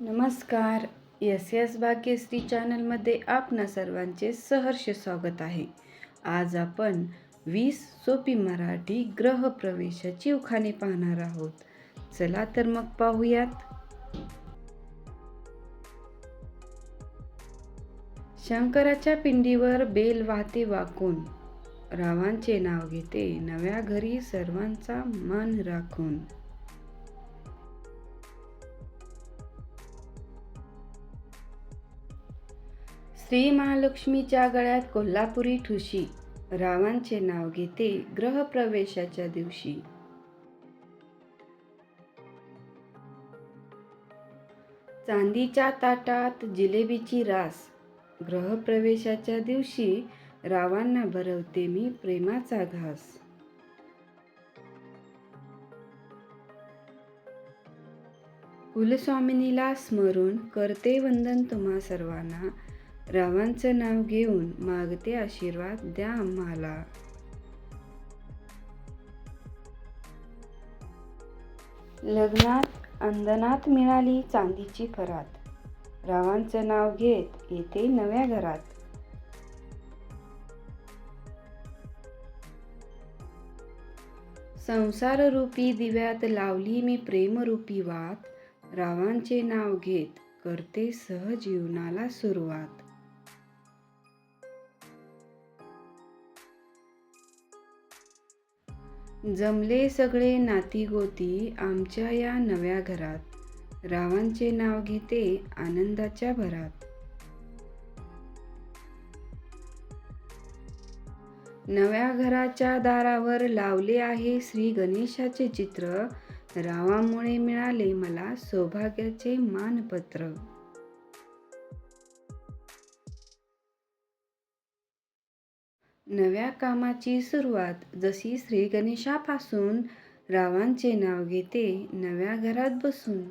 नमस्कार. S S Bhagyashree चॅनलमध्ये आपणा सर्वांचे सहर्ष स्वागत आहे. आज आपण वीस सोपी मराठी ग्रहप्रवेशाची उखाणे पाहणार आहोत. चला तर मग पाहूयात. शंकराच्या पिंडीवर बेल वाहते वाकून. रावांचे नाव घेते नव्या घरी सर्वांचा मन राखून. श्री महालक्ष्मीच्या गळ्यात कोल्हापुरी ठुशी. रावांचे नाव घेते ग्रहप्रवेशाच्या दिवशी. चांदीच्या ताटात जिलेबीची रास. ग्रहप्रवेशाच्या दिवशी रावांना भरवते मी प्रेमाचा घास. कुलस्वामिनीला स्मरून करते वंदन तुम्हा सर्वांना. रावांचं नाव घेऊन मागते आशीर्वाद द्या आम्हाला. लग्नात अंदनात मिळाली चांदीची फरात. रावांचं नाव घेत येते नव्या घरात. संसाररूपी दिव्यात लावली मी प्रेमरूपी वात. रावांचे नाव घेत करते सहजीवनाला सुरुवात. जमले सगळे नातीगोती आमच्या या नव्या घरात. रावांचे नाव घेते आनंदाच्या भरात. नव्या घराच्या दारावर लावले आहे श्री गणेशाचे चित्र. रावामुळे मिळाले मला सौभाग्याचे मानपत्र. नव्या कामाची सुरुवात जशी श्री गणेशापासून रावांचे नाव घेते नव्या घरात बसून.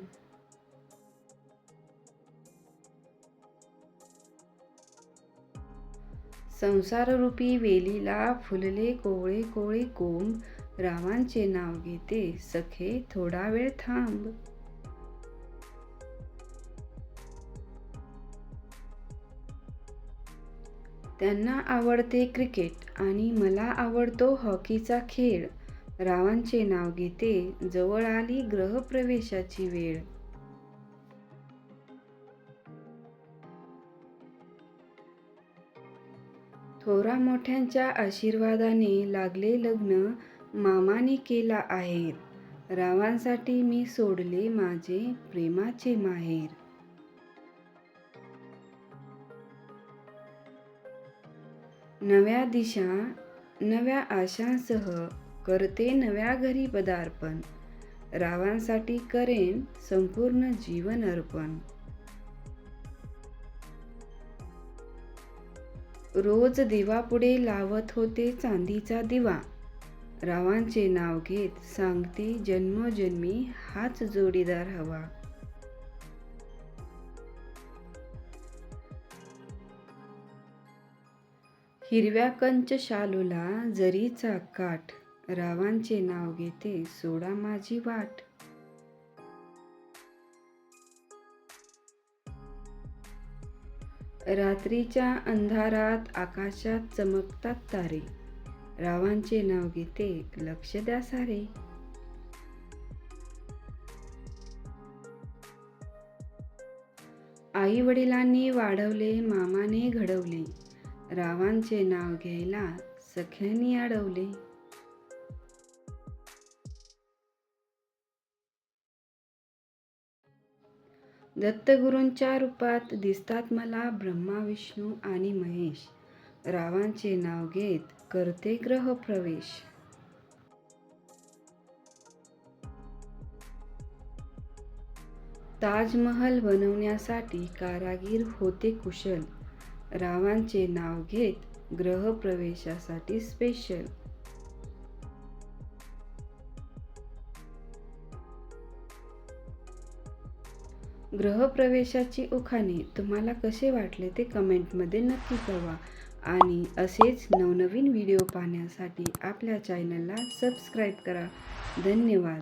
संसाररूपी वेलीला फुलले कोवळे कोवळे कोंब रावांचे नाव घेते सखे थोडा वेळ थांब. त्यांना आवडते क्रिकेट आणि मला आवडतो हॉकीचा खेळ. रावांचे नाव घेते जवळ आली ग्रहप्रवेशाची वेळ. थोरा मोठ्यांच्या आशीर्वादाने लागले लग्न मामाने केला आहे. रावांसाठी मी सोडले माझे प्रेमाचे माहेर. नव्या दिशा नव्या आशांसह करते नव्या घरी पदार्पण. रावांसाठी करेन संपूर्ण जीवन अर्पण. रोज दिवापुढे लावत होते चांदीचा दिवा. रावांचे नाव घेत सांगते जन्मोजन्मी हाच जोडीदार हवा. हिरव्या कंच शालूला जरीचा काठ रावांचे नाव घेते सोडा माझी वाट. रात्रीच्या अंधारात आकाशात चमकतात तारे रावांचे नाव घेते लक्ष द्या सारे. आई वडिलांनी वाढवले मामाने घडवले रावांचे नाव घ्यायला सख्यांनी अडवले. दत्तगुरूंच्या रूपात दिसतात मला ब्रह्मा विष्णू आणि महेश. रावांचे नाव घेत करते ग्रह प्रवेश. ताजमहल बनवण्यासाठी कारागीर होते कुशल. रावांचे नाव घेत ग्रहप्रवेशासाठी स्पेशल ग्रहप्रवेशाची उखाणे तुम्हाला कसे वाटले ते कमेंटमध्ये नक्की कळवा. आणि असेच नवनवीन व्हिडिओ पाहण्यासाठी आपल्या चॅनलला सबस्क्राईब करा. धन्यवाद.